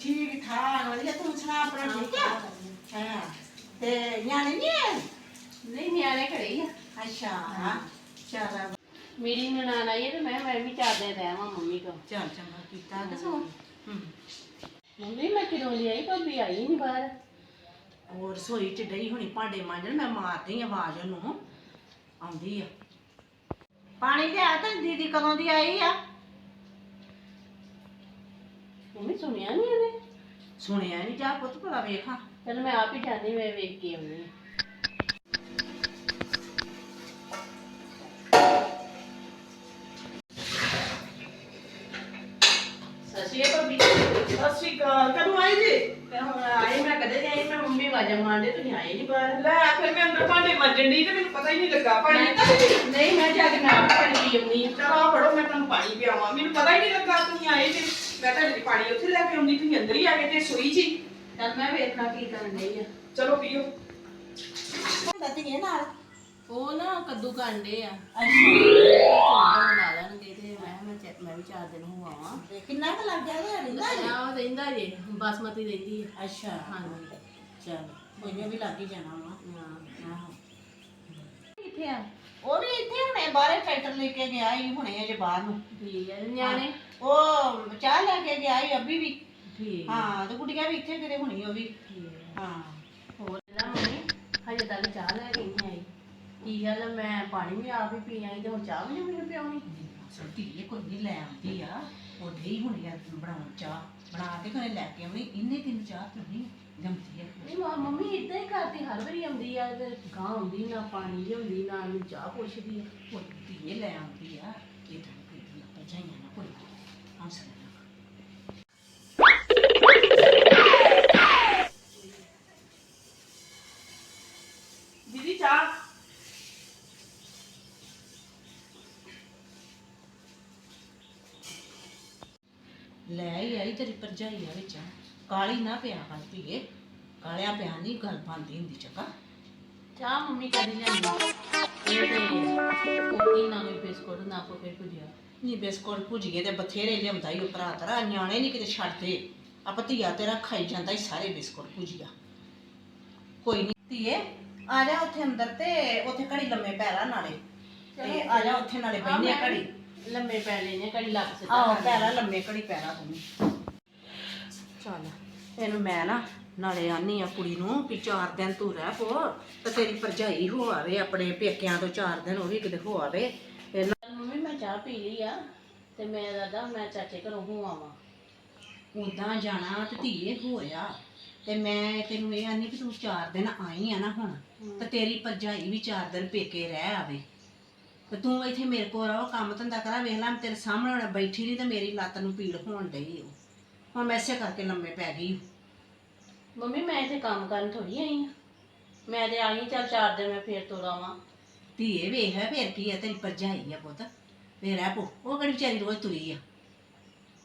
ਕੀ ਕੀ ਤੂੰ ਨਿਆਣੇ ਨਹੀਂ? ਨਹੀਂ ਨਿਆਣੇ ਘਰੇ ਹੀ ਅੱਛਾ ਹਾਂ ਚੱਲ ਮੇਰੀ ਨਨਾਣ ਆਈ ਤੇ ਮੈਂ ਮੈਂ ਵੀ ਚਾਰ ਦਿਨ ਰਹਿਵਾਂ ਮੰਮੀ ਕੋਲ ਚੱਲ ਚੰਗਾ ਕੀਤਾ ਕਿ ਸੋ ਹੂੰ ਮੰਮੀ ਮੈਂ ਕਿਦੋਂ ਲਈ ਆਈ ਭਾਬੀ ਆਈ ਨਹੀਂ ਬਾਹਰ ਹੋਰ ਰਸੋਈ ਚ ਡਈ ਹੁਣੀ ਭਾਂਡੇ ਮਾਂਜਣ ਮੈਂ ਮਾਰਦੀ ਆਵਾਜ਼ ਉਹਨੂੰ ਆਉਂਦੀ ਆ ਪਾਣੀ ਲਿਆ ਤੇ ਦੀਦੀ ਕਦੋਂ ਦੀ ਆਈ ਆ? ਮੰਮੀ ਸੁਣਿਆ ਨਹੀਂ ਇਹਨੇ? ਸੁਣਿਆ ਨਹੀਂ ਜਾ ਪੁੱਤ ਭਲਾ ਵੇਖਾਂ ਚਲ ਮੈਂ ਆਪ ਹੀ ਜਾਣੀ ਮੈਂ ਵੇਖ ਕੇ ਆਉਣੀ ਆ ਸਸੀ ਭਾਬੀ ਸਤਿ ਸ਼੍ਰੀ ਅਕਾਲ। ਕਦੋਂ ਆਏ ਜੀ ਤੇ ਹੁਣ ਆਏ ਮੈਂ ਕਦੇ ਨਹੀਂ ਆਈ ਮੈਂ ਮੰਮੀ ਵਾਜਾ ਮਾਰਦੇ ਤੁਸੀਂ ਆਏ ਨਹੀਂ ਬਾਹਰ। ਲੈ ਫਿਰ ਮੈਂ ਅੰਦਰ ਭਾਂਡੇ ਮਾਂਜਣ ਦੀ ਤੇ ਮੈਨੂੰ ਪਤਾ ਹੀ ਨਹੀਂ ਲੱਗਾ ਪਾਣੀ ਮੈਂ- ਨਹੀਂ ਮੈਂ ਜਾ ਕੇ ਆਪ ਪਾਣੀ ਪੀ ਆਉਣੀ ਆ ਚਲੋ ਫੜੋ ਮੈਂ ਤੁਹਾਨੂੰ ਪਾਣੀ ਪਿਆਵਾਂ। ਮੈਨੂੰ ਪਤਾ ਹੀ ਨਹੀਂ ਲੱਗਾ ਤੁਸੀਂ ਆਏ ਜੀ। ਮੈਂ ਤਾਂ ਜੀ ਪਾਣੀ ਉੱਥੇ ਲੈ ਕੇ ਆਉਂਦੀ ਤੁਸੀਂ ਅੰਦਰ ਹੀ ਆ ਗਏ ਤੇ ਸੋਈ ਜੀ। ਚੱਲ ਮੈਂ ਵੇਖਣਾ ਕੀ ਕਰਨ ਡਈ ਆ। ਚਲੋ ਪੀਓ। ਹੁੰਦਾ ਧੀਏ ਨਾਲ? ਉਹ ਨਾ ਕੱਦੂ ਕਾਂਡੇ ਆ। ਅੱਛਾ। ਬਣਾ ਲੈਣਗੇ ਤੇ ਮੈਂ ਕਿਹਾ ਮੈਂ ਚੈ- ਮੈਂ ਵੀ ਚਾਰ ਦਿਨ ਹੋ ਆਵਾਂ। ਤੇ ਕਿੰਨਾ ਕੁ ਲੱਗ ਗਿਆ ਤੇ ਰਿੰਦਾ ਜੀ ਨਾ ਉਹ ਰਹਿੰਦਾ ਜੇ ਬਾਸਮਤੀ ਰਹਿੰਦੀ ਆ। ਅੱਛਾ। ਹਾਂਜੀ। ਚਲ ਕੋਈ ਵੀ ਲੱਗ ਹੀ ਜਾਣਾ ਵਾ। ਹਾਂ। ਆਹੋ। ਕਿੱਥੇ ਆ? ਉਹ ਵੀ ਇੱਥੇ ਹੁਣੇ ਬਾਹਰੇ ਟਰੈਕਟਰ ਲੈ ਕੇ ਗਿਆ ਹੀ ਹੁਣੇ ਅਜੇ ਬਾਹਰ ਨੂੰ। ਠੀਕ ਹੈ। ਨਿਆਣੇ? ਉਹ ਚਾਹ ਲੈ ਕੇ ਗਿਆ ਹੀ ਅੱਬੀ ਵੀ। ਠੀਕ ਹਾਂ ਤੇ ਗੁੱਡੀਆਂ ਵੀ ਇੱਥੇ ਕਿਤੇ ਹੁਣੀ ਉਹ ਵੀ। ਠੀਕ ਹਾਂ। ਹੋਰ ਨਾ ਮੰਮੀ ਹਜੇ ਤੱਕ ਚਾਹ ਲੈ ਕੇ ਨਹੀਂ ਆਈ। ਕੀ ਗੱਲ ਮੈਂ ਪਾਣੀ ਵੀ ਆਪ ਹੀ ਪੀ ਆਈ ਤੇ ਹੁਣ ਚਾਹ ਵੀ ਨਹੀਂ ਮੈਨੂੰ ਪਿਆਉਣੀ। ਸੱਤੀ ਇਹ ਕੋਈ ਨਹੀਂ ਲੈ ਆਉਂਦੀ ਆ। ਉਹ ਨਹੀਂ ਹੁਣੀ ਆ ਬਣਾਉਣ ਚਾਹ। ਬਣਾ ਕੇ ਘਰੇ ਲੈ ਕੇ ਆਉਣੀ। ਇੰਨੇ ਦਿਨ ਚਾਹ ਪੀਣੀ ਜੰਮਦੀ ਨਹੀਂ ਮਾਂ ਮੰਮੀ ਇਦਾਂ ਹੀ ਕਰਦੀ ਹਰ ਵਾਰੀ ਆਉਂਦੀ ਆ ਤੇ ਗਾਂ ਆਉਂਦੀ ਨਾ ਪਾਣੀ ਲਿਆਉਂਦੀ ਨਾ ਮੈਨੂੰ ਚਾਹ ਪੁੱਛਦੀ ਆ। ਕੋਈ ਧੀਏ ਲੈ ਆਉਂਦੀ ਆ ਇਹ ਤਾਂ ਕੋਈ ਨਾ ਪਜਾਈਆਂ ਨਾ ਕੋਈ ਨਾ ਦੀਦੀ ਚਾਹ? ਲੈ ਆਈ ਤੇਰੀ ਭਰਜਾਈ ਆ ਵਿੱਚ। ਕਾਲੀ ਨਾ ਪਿਆ ਕਰ ਧੀਏ ਕਾਲਿਆ ਪਿਆ ਨਹੀਂ ਗੱਲ ਬੰਦੀ ਹੁੰਦੀ ਚੰਗਾ। ਚਾਹ ਮੰਮੀ ਕਦੀ ਲਿਆਂਦੀ? ਇਹ ਤੇ ਕੋਈ ਨਾ ਕੋਈ ਬਿਸਕੁਟ ਨਾ ਕੋਈ ਭੁਜਿਆ। ਨਹੀਂ ਬਿਸਕੁਟ ਭੁਜੀਏ ਤੇ ਬਥੇਰੇ ਲਿਆਉਂਦਾ ਹੀ ਉਹ ਭਰਾ ਤੇਰਾ ਨਿਆਣੇ ਨਹੀਂ ਕਿਤੇ ਛੱਡਦੇ। ਆ ਭਤੀਆ ਤੇਰਾ ਖਾਈ ਜਾਂਦਾ ਹੀ ਸਾਰੇ ਬਿਸਕੁਟ ਭੁਜੀਆ। ਕੋਈ ਨਹੀਂ ਧੀਏ ਆ ਜਾ ਉੱਥੇ ਅੰਦਰ ਤੇ ਉੱਥੇ ਘੜੀ ਲੰਮੇ ਪੈ ਲਾ ਨਾਲੇ। ਤੇ ਆ ਜਾ ਉੱਥੇ ਨਾਲੇ ਬੈਠਨੇ ਘੜੀ। ਲੰਮੇ ਪੈ ਲੈਨੇ ਘੜੀ ਲੱਗ ਸਿੱਧਾ ਆਹੋ ਕਰ ਪੈ ਲਾ ਲੰਮੇ ਘੜੀ ਪੈ ਲਾ ਤੂੰ ਚੱਲ ਇਹਨੂੰ ਮੈਂ ਨਾ ਨਾਲੇ ਆਨੀ ਆ ਕੁੜੀ ਨੂੰ ਵੀ ਚਾਰ ਦਿਨ ਤੂੰ ਰਹਿ ਪੋ ਤੇ ਤੇਰੀ ਭਰਜਾਈ ਹੋ ਆਵੇ ਆਪਣੇ ਪੇਕਿਆਂ ਤੋਂ ਚਾਰ ਦਿਨ ਉਹ ਵੀ ਕਿਤੇ ਹੋ ਆਵੇ। ਮੰਮੀ ਮੈਂ ਚਾਹ ਪੀ ਲਈ ਆ ਤੇ ਮੈਂ ਦਾਦਾ ਮੈਂ ਚਾਚੇ ਘਰੋਂ ਹੋ ਆਵਾਂ। ਉਦਾਂ ਜਾਣਾ ਤੇ ਧੀਏ ਹੋਇਆ ਤੇ ਮੈਂ ਤੈਨੂੰ ਇਹ ਆਨੀ ਵੀ ਤੂੰ ਚਾਰ ਦਿਨ ਆਈ ਆ ਨਾ ਹੁਣ ਤੇ ਤੇਰੀ ਭਰਜਾਈ ਵੀ ਚਾਰ ਦਿਨ ਪੇਕੇ ਰਹਿ ਆਵੇ। ਤੇ ਤੂੰ ਇੱਥੇ ਮੇਰੇ ਕੋਲ ਰਹੋ ਕੰਮ ਧੰਦਾ ਕਰਾ ਵੇਖ ਲੈ ਮੈਂ ਤੇਰੇ ਸਾਹਮਣੇ ਬੈਠੀ ਨਹੀਂ ਤੇ ਮੇਰੀ ਲੱਤ ਨੂੰ ਪੀੜ ਹੋਣ ਡਈ ਓ। ਹੁਣ ਮੈਂ ਇਸੇ ਕਰਕੇ ਲੰਮੇ ਪੈ ਗਈ ਮੰਮੀ ਮੈਂ ਇੱਥੇ ਕੰਮ ਕਰਨ ਥੋੜੀ ਆਈ ਆ ਮੈਂ ਤੇ ਆਈ ਚੱਲ ਚਾਰ ਦਿਨ ਮੈਂ ਫੇਰ ਤੁਰ ਆਵਾਂ। ਧੀਏ ਵੇਖ ਫੇਰ ਕੀ ਆ ਤੇਰੀ ਭਰਜਾਈ ਆ ਪੁੱਤ। ਫੇਰ ਆ ਪੋ ਉਹ ਕਿਹੜੀ ਵਿਚਾਰੀ ਰੋਜ਼ ਤੁਰੀ ਆ।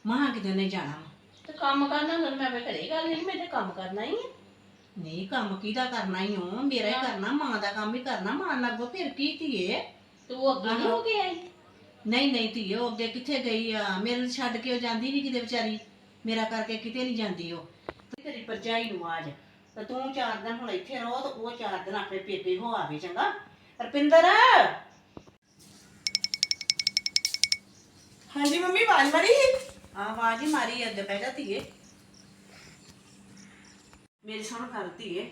ਮਾਂ ਕਿਤੇ ਨੇ ਜਾਣਾ ਵਾ। ਤੇ ਕੰਮ ਕਰਨਾ ਹੁੰਦਾ ਮੈਂ ਆਪਣੇ ਘਰੇ ਗੱਲ ਨਹੀਂ ਮੈਂ ਤੇ ਕੰਮ ਕਰਨਾ ਹੀ ਆ। ਨਹੀਂ ਕੰਮ ਕਿਹਦਾ ਕਰਨਾ ਹੀ ਓ? ਮੇਰਾ ਹੀ ਕਰਨਾ ਮਾਂ ਦਾ ਕੰਮ ਹੀ ਕਰਨਾ ਮਾਂ ਲੱਗੋ ਫਿਰ ਕੀ ਧੀਏ? ਤੂੰ ਅੱਗੇ ਨਹੀਂ ਹੋ ਕੇ ਆਈ? ਨਹੀਂ ਨਹੀਂ ਧੀਏ ਉਹ ਅੱਗੇ ਕਿੱਥੇ ਗਈ ਆ? ਮੇਰੇ ਨੂੰ ਛੱਡ ਕੇ ਉਹ ਜਾਂਦੀ ਨਹੀਂ ਕਿਤੇ ਵਿਚਾਰੀ। ਮੇਰਾ ਕਰਕੇ ਕਿਤੇ ਨਹੀਂ ਜਾਂਦੀ ਉਹ। ਤੇ ਤੇਰੀ ਭਰਜਾਈ ਨੂੰ ਆਜ ਤੇ ਤੂੰ ਚਾਰ ਦਿਨ ਹੁਣ ਇੱਥੇ ਰਹੋ ਤੇ ਉਹ ਚਾਰ ਦਿਨ ਆਪਣੇ ਪੇਕੇ ਹੋ ਆਵੇ ਚੰਗਾ। ਰਪਿੰਦਰ ਹਾਂਜੀ ਮੰਮੀ ਆਵਾਜ਼ ਮਾਰੀ? ਆਵਾਜ਼ ਹੀ ਮਾਰੀ ਅੱਗੇ ਬਹਿ ਜਾ ਧੀਏ। ਮੇਰੀ ਸੁਣ ਗੱਲ ਧੀਏ।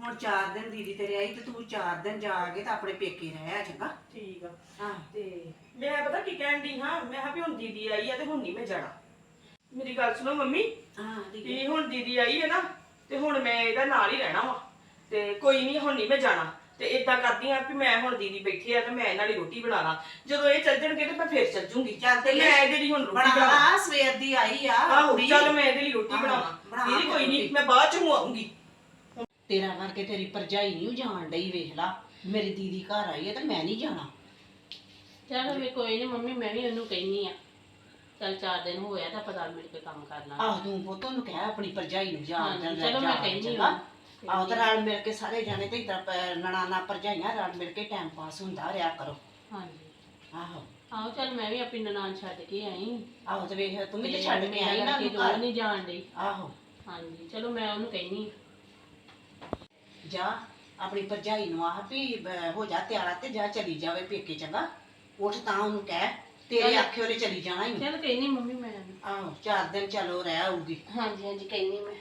ਹੁਣ ਚਾਰ ਦਿਨ ਦੀਦੀ ਤੇਰੇ ਆਈ ਤੇ ਤੂੰ ਚਾਰ ਦਿਨ ਜਾ ਕੇ ਤਾਂ ਆਪਣੇ ਪੇਕੇ ਰਹਿ ਆ ਚੰਗਾ। ਠੀਕ ਆ। ਹਾਂ। ਤੇ ਮੈਂ ਪਤਾ ਕੀ ਕਹਿਣ ਦੀ ਹਾਂ? ਮੈਂ ਕਿਹਾ ਵੀ ਹੁਣ ਦੀਦੀ ਆਈ ਆ ਤੇ ਹੁਣ ਨਹੀਂ ਮੈਂ ਜਾਣਾ। ਮੇਰੀ ਗੱਲ ਸੁਣੋ ਮੰਮੀ। ਹਾਂ ਧੀਏ ਵੀ ਹੁਣ ਦੀਦੀ ਆਈ ਹੈ ਨਾ ਤੇ ਹੁਣ ਮੈਂ ਇਹਦਾ ਨਾਲ ਹੀ ਰਹਿਣਾ ਵਾ। ਤੇ ਕੋਈ ਨਹੀਂ ਹੁਣ ਨਹੀਂ ਮੈਂ ਜਾਣਾ। ਤੇ ਇਦਾਂ ਕਰਦੀ ਆ ਵੀ ਮੈਂ ਹੁਣ ਦੀਦੀ ਬੈਠੀ ਆ ਤੇ ਮੈਂ ਇਹਨਾਂ ਦੀ ਰੋਟੀ ਬਣਾ ਲਾਂ। ਜਦੋਂ ਇਹ ਚੱਲ ਜਾਣਗੇ ਤੇ ਮੈਂ ਫੇਰ ਚੱਲ ਜੂੰਗੀ। ਚੱਲ ਤੇ ਮੈਂ ਇਹਦੇ ਲਈ ਹੁਣ ਰੋਟੀ ਬਣਾ ਬਣਾ ਲਾ। ਸਵੇਰ ਦੀ ਆਈ ਆ ਆਹੋ ਕੁੜੀ। ਚੱਲ ਮੈਂ ਇਹਦੇ ਲਈ ਰੋਟੀ ਹਾਂ, ਬਣਾਵਾਂ ਬਣਾ ਦੀਦੀ ਕੋਈ ਰੋਟੀ। ਨਹੀਂ ਮੈਂ ਬਾਅਦ ਚ ਆਉਂਗੀ। ਤੇਰਾ ਕਰਕੇ ਤੇਰੀ ਭਰਜਾਈ ਨਹੀਂ ਜਾਣ ਡਈ ਵੇਖ ਲਾ। ਮੇਰੀ ਦੀਦੀ ਘਰ ਆਈ ਹੈ ਤੇ ਮੈਂ ਨਹੀਂ ਜਾਣਾ। ਚਲ ਵੀ ਕੋਈ ਨਹੀਂ ਮੰਮੀ ਮੈਂ ਵੀ ਉਹਨੂੰ ਕਹਿਨੀ ਆ ਚੱਲ ਚਾਰ ਦਿਨ ਹੋਇਆ ਤਾਂ ਪਤਾ ਮਿਲ ਕੇ ਕੰਮ ਕਰ ਲਾਂ ਆਹ ਤੂੰ ਪੁੱਤ ਨੂੰ ਕਹਿ ਆਪਣੀ ਭਰਜਾਈ ਨੂੰ ਜਾਣ ਹਾਂਜੀ, ਚਲੋ ਮੈਂ ਕਹਿੰਦੀ ਹਾਂ। ਆਹ ਤੇ ਰਲ ਮਿਲ ਕੇ ਸਾਰੇ ਜਾਣੇ ਤੇ ਇਦਾਂ ਨਣਾਨਾ ਭਰਜਾਈਆਂ ਰਲ ਮਿਲ ਕੇ ਟਾਈਮ ਪਾਸ ਹੁੰਦਾ ਰਿਹਾ ਕਰੋ। ਹਾਂਜੀ। ਆਹੋ। ਆਹੋ ਚੱਲ ਮੈਂ ਵੀ ਆਪਣੀ ਨਨਾਣ ਛੱਡ ਕੇ ਆਈ। ਆਹੋ ਤੇ ਵੇਖ ਤੂੰ ਵੀ ਤੇ ਛੱਡ ਕੇ ਆਈ ਨਾ ਉਹਨੂੰ ਦੋ ਘਰ। ਨਹੀਂ ਜਾਣ ਡਈ। ਆਹੋ। ਹਾਂਜੀ ਚਲੋ ਮੈਂ ਉਹਨੂੰ ਕਹਿਨੀ ਜਾ ਆਪਣੀ ਭਰਜਾਈ ਨੂੰ ਆਹ ਵੀ ਬ- ਹੋ ਜਾ ਤਿਆਰਾ ਤੇ ਜਾ ਚਲੀ ਜਾਵੇ ਪੇਕੇ ਚੰਗਾ। ਉੱਠ ਤਾਂ ਉਹਨੂੰ ਕਹਿ। ਤੇਰੇ। ਆਖੇ ਉਹਨੇ ਚਲੀ ਜਾਣਾ ਹੀ ਚਲ ਕਹਿਨੀ ਮੰਮੀ ਮੈਂ ਆਹੋ ਚਾਰ ਦਿਨ ਚਲੋ ਰਹਿ ਆਊਗੀ। ਹਾਂਜੀ ਹਾਂਜੀ ਕਹਿਨੀ ਮੈਂ।